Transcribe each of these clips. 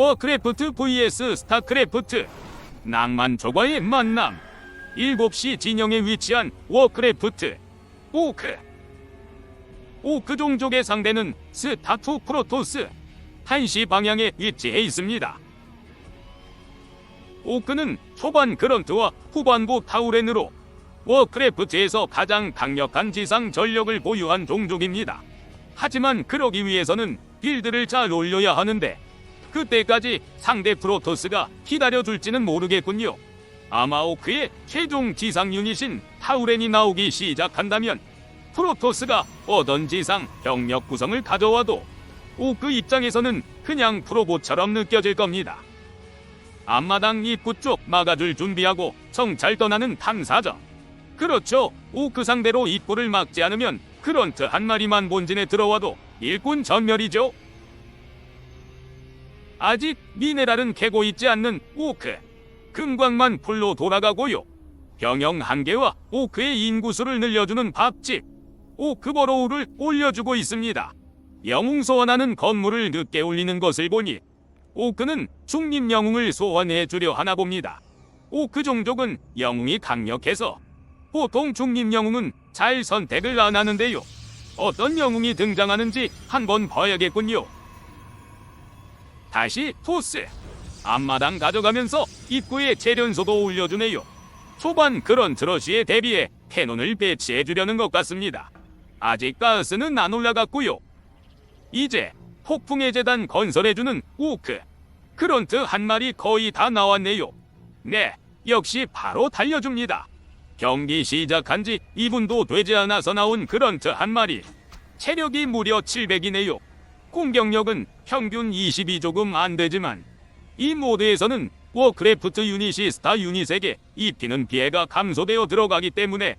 워크래프트 vs 스타크래프트. 낭만 조과의 만남. 7시 진영에 위치한 워크래프트. 오크. 오크 종족의 상대는 스타투 프로토스. 1시 방향에 위치해 있습니다. 오크는 초반 그런트와 후반부 타우렌으로 워크래프트에서 가장 강력한 지상 전력을 보유한 종족입니다. 하지만 그러기 위해서는 빌드를 잘 올려야 하는데 그때까지 상대 프로토스가 기다려줄지는 모르겠군요. 아마 오크의 최종 지상 유닛인 타우렌이 나오기 시작한다면 프로토스가 어떤 지상 병력 구성을 가져와도 오크 입장에서는 그냥 프로보처럼 느껴질 겁니다. 앞마당 입구 쪽 막아줄 준비하고 정찰 떠나는 탐사정. 그렇죠. 오크 상대로 입구를 막지 않으면 크런트 한 마리만 본진에 들어와도 일꾼 전멸이죠. 아직 미네랄은 캐고 있지 않는 오크. 금광만 풀로 돌아가고요. 병영 한 개와 오크의 인구수를 늘려주는 밥집. 오크 버로우를 올려주고 있습니다. 영웅 소환하는 건물을 늦게 올리는 것을 보니 오크는 중립 영웅을 소환해 주려 하나 봅니다. 오크 종족은 영웅이 강력해서 보통 중립 영웅은 잘 선택을 안 하는데요. 어떤 영웅이 등장하는지 한번 봐야겠군요. 다시 토스. 앞마당 가져가면서 입구에 재련소도 올려주네요. 초반 그런 트러시에 대비해 캐논을 배치해 주려는 것 같습니다. 아직 가스는 안 올라갔고요. 이제 폭풍의 재단 건설해주는 우크. 크런트 한 마리 거의 다 나왔네요. 네, 역시 바로 달려줍니다. 경기 시작한 지 2분도 되지 않아서 나온 크런트 한 마리. 체력이 무려 700이네요. 공격력은 평균 20이 조금 안 되지만 이 모드에서는 워크래프트 유닛이 스타 유닛에게 입히는 피해가 감소되어 들어가기 때문에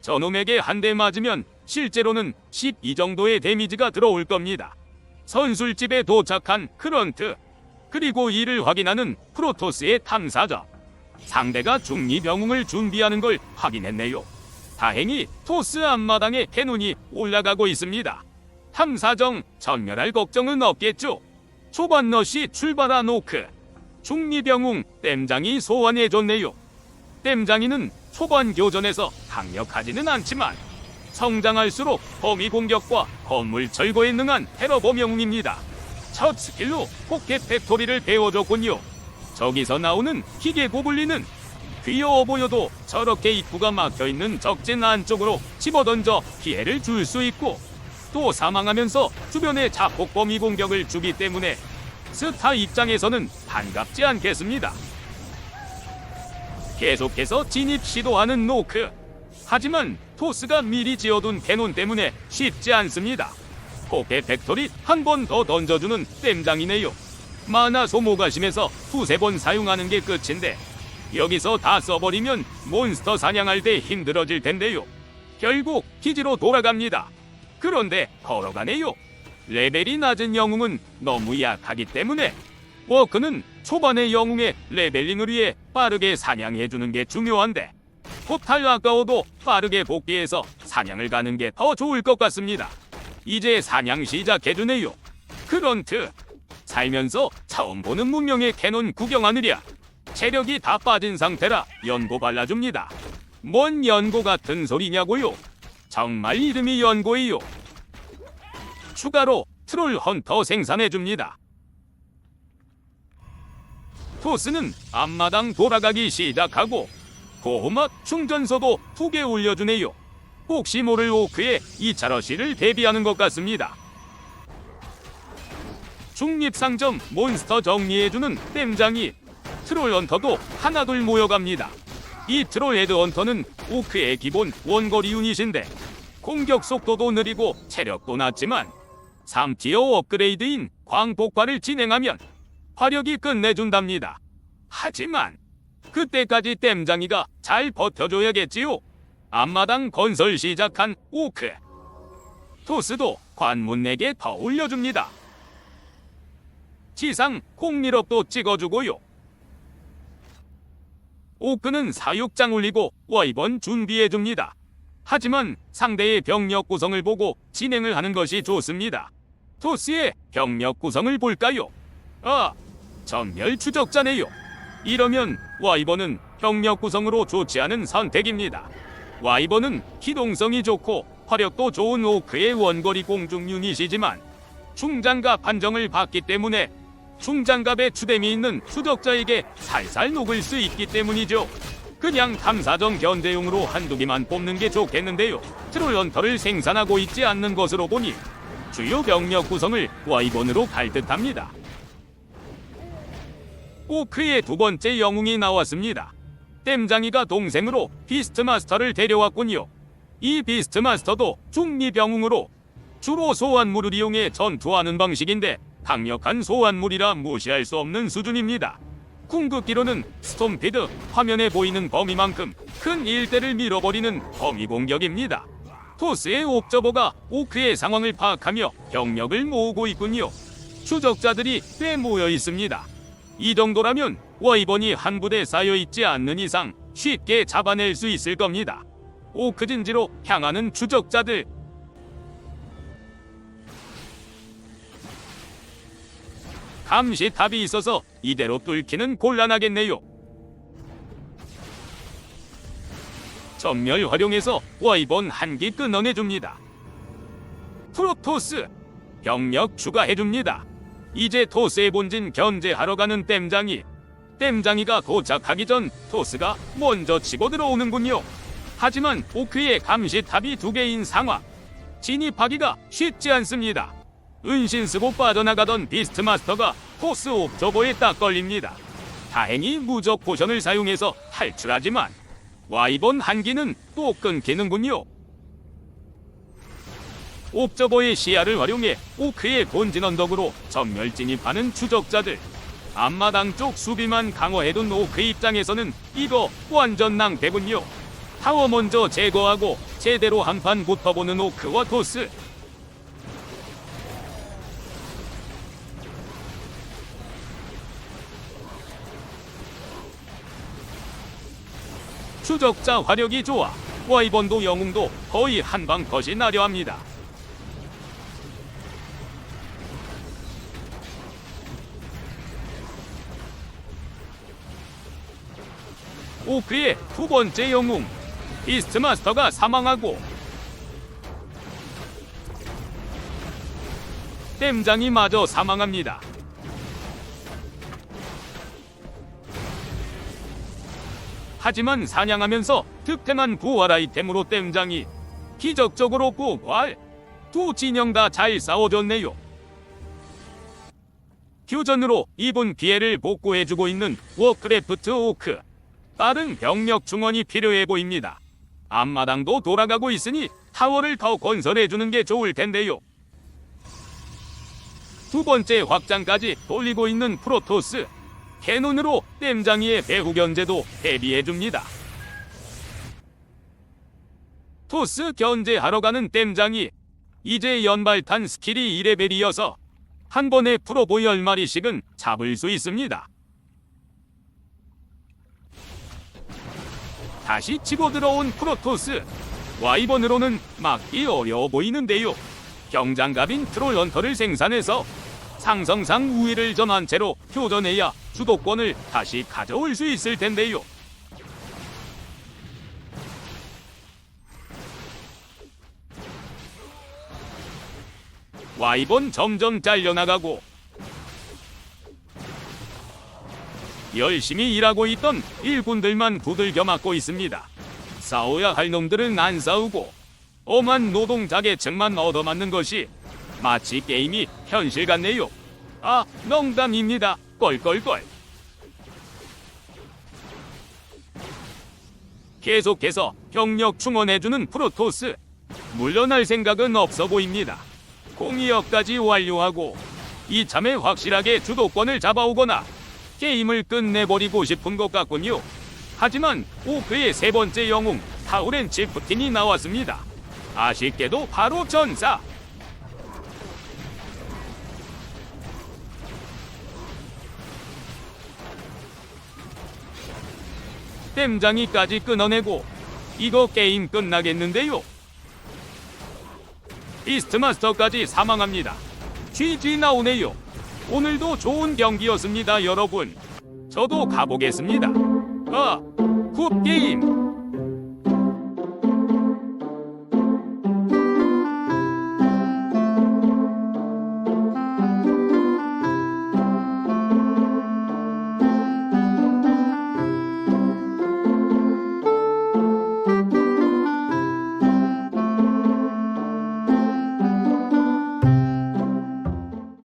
저놈에게 한 대 맞으면 실제로는 12 정도의 데미지가 들어올 겁니다. 선술집에 도착한 크런트 그리고 이를 확인하는 프로토스의 탐사자 상대가 중립 영웅을 준비하는 걸 확인했네요. 다행히 토스 앞마당에 캐논이 올라가고 있습니다. 탐사정 전멸할 걱정은 없겠죠. 초반 러시 출발한 오크 중립 영웅 땜장이 소환해줬네요. 땜장이는 초반 교전에서 강력하지는 않지만 성장할수록 범위 공격과 건물 철거에 능한 테러 범 영웅입니다. 첫 스킬로 포켓 팩토리를 배워줬군요. 저기서 나오는 기계 고블린은 귀여워 보여도 저렇게 입구가 막혀 있는 적진 안쪽으로 집어던져 피해를 줄 수 있고 또 사망하면서 주변에 자폭 범위 공격을 주기 때문에 스타 입장에서는 반갑지 않겠습니다. 계속해서 진입 시도하는 노크. 하지만 토스가 미리 지어둔 캐논 때문에 쉽지 않습니다. 포켓 팩토리 한 번 더 던져주는 땜장이네요. 마나 소모가 심해서 두세 번 사용하는 게 끝인데 여기서 다 써버리면 몬스터 사냥할 때 힘들어질 텐데요. 결국 기지로 돌아갑니다. 그런데 걸어가네요. 레벨이 낮은 영웅은 너무 약하기 때문에 워크는 초반의 영웅의 레벨링을 위해 빠르게 사냥해주는 게 중요한데 포탈 아까워도 빠르게 복귀해서 사냥을 가는 게 더 좋을 것 같습니다. 이제 사냥 시작해주네요. 크런트 살면서 처음 보는 문명의 캐논 구경하느랴 체력이 다 빠진 상태라 연고 발라줍니다. 뭔 연고 같은 소리냐고요? 정말 이름이 연고예요. 추가로 트롤 헌터 생산해줍니다. 토스는 앞마당 돌아가기 시작하고 고호막 충전소도 두 개 올려주네요. 혹시 모를 오크의 2차 러시를 대비하는 것 같습니다. 중립상점 몬스터 정리해주는 땜장이 트롤 헌터도 하나둘 모여갑니다. 이 트롤 헤드 헌터는 오크의 기본 원거리 유닛인데 공격 속도도 느리고 체력도 낮지만 3티어 업그레이드인 광폭발을 진행하면 화력이 끝내준답니다. 하지만 그때까지 땜장이가 잘 버텨줘야겠지요. 앞마당 건설 시작한 오크. 토스도 관문 4개 더 올려줍니다. 지상 홍미럽도 찍어주고요. 오크는 사육장 올리고 와이번 준비해줍니다. 하지만 상대의 병력 구성을 보고 진행을 하는 것이 좋습니다. 토스의 병력 구성을 볼까요? 아, 전멸 추적자네요. 이러면 와이번은 병력 구성으로 좋지 않은 선택입니다. 와이번은 기동성이 좋고 화력도 좋은 오크의 원거리 공중 유닛이지만 중장갑 판정을 받기 때문에 중장갑에 추뎀이 있는 추적자에게 살살 녹을 수 있기 때문이죠. 그냥 탐사정 견제용으로 한두 개만 뽑는 게 좋겠는데요. 트롤런터를 생산하고 있지 않는 것으로 보니 주요 병력 구성을 와이번으로 갈 듯합니다. 오크의 두 번째 영웅이 나왔습니다. 땜장이가 동생으로 비스트마스터를 데려왔군요. 이 비스트마스터도 중미병웅으로 주로 소환물을 이용해 전투하는 방식인데 강력한 소환물이라 무시할 수 없는 수준입니다. 궁극기로는 스톰피드 화면에 보이는 범위만큼 큰 일대를 밀어버리는 범위 공격입니다. 토스의 옵저버가 오크의 상황을 파악하며 병력을 모으고 있군요. 추적자들이 꽤 모여 있습니다. 이 정도라면 와이번이 한 부대 쌓여 있지 않는 이상 쉽게 잡아낼 수 있을 겁니다. 오크진지로 향하는 추적자들 감시탑이 있어서 이대로 뚫기는 곤란하겠네요. 전멸 활용해서 와이번 한기 끊어내줍니다. 프로토스 병력 추가해줍니다. 이제 토스의 본진 견제하러 가는 땜장이 땜장이가 도착하기 전 토스가 먼저 치고 들어오는군요. 하지만 오크의 감시탑이 두 개인 상황 진입하기가 쉽지 않습니다. 은신 쓰고 빠져나가던 비스트마스터가 토스 옵저버에 딱 걸립니다. 다행히 무적 포션을 사용해서 탈출하지만 와이번 한기는 또 끊기는군요. 옵저버의 시야를 활용해 오크의 본진 언덕으로 전멸 진입하는 추적자들. 앞마당 쪽 수비만 강화해둔 오크 입장에서는 이거 완전 낭패군요. 타워 먼저 제거하고 제대로 한판 붙어보는 오크와 토스. 추적자 화력이 좋아 와이번도 영웅도 거의 한방 컷이 나려 합니다. 오크의 두 번째 영웅 비스트마스터가 사망하고 땜장이 마저 사망합니다. 하지만 사냥하면서 득템한 부활 아이템으로 땜장이 기적적으로 부활 두 진영 다 잘 싸워줬네요. 휴전으로 입은 피해를 복구해주고 있는 워크래프트 오크 빠른 병력 중원이 필요해 보입니다. 앞마당도 돌아가고 있으니 타워를 더 건설해주는 게 좋을 텐데요. 두 번째 확장까지 돌리고 있는 프로토스 캐논으로 땜장이의 배후 견제도 대비해줍니다. 토스 견제하러 가는 땜장이 이제 연발탄 스킬이 2레벨이어서 한 번에 프로보 10마리씩은 잡을 수 있습니다. 다시 치고 들어온 프로토스 와이번으로는 막기 어려워 보이는데요. 경장갑인 트롤 헌터를 생산해서 상성상 우위를 점한 채로 교전해야 주도권을 다시 가져올 수 있을 텐데요. 와이번 점점 잘려나가고 열심히 일하고 있던 일꾼들만 두들겨 맞고 있습니다. 싸워야 할 놈들은 안 싸우고 엄한 노동 자계층만 얻어맞는 것이 마치 게임이 현실 같네요. 아, 농담입니다. 껄껄껄. 계속해서 병력 충원해주는 프로토스. 물러날 생각은 없어 보입니다. 공이역까지 완료하고 이참에 확실하게 주도권을 잡아오거나 게임을 끝내버리고 싶은 것 같군요. 하지만 오크의 세 번째 영웅 타우렌 치프틴이 나왔습니다. 아쉽게도 바로 전사. 땜장이까지 끊어내고 이거 게임 끝나겠는데요. 비스트마스터까지 사망합니다. GG 나오네요. 오늘도 좋은 경기였습니다, 여러분. 저도 가보겠습니다. 아, 굿 게임.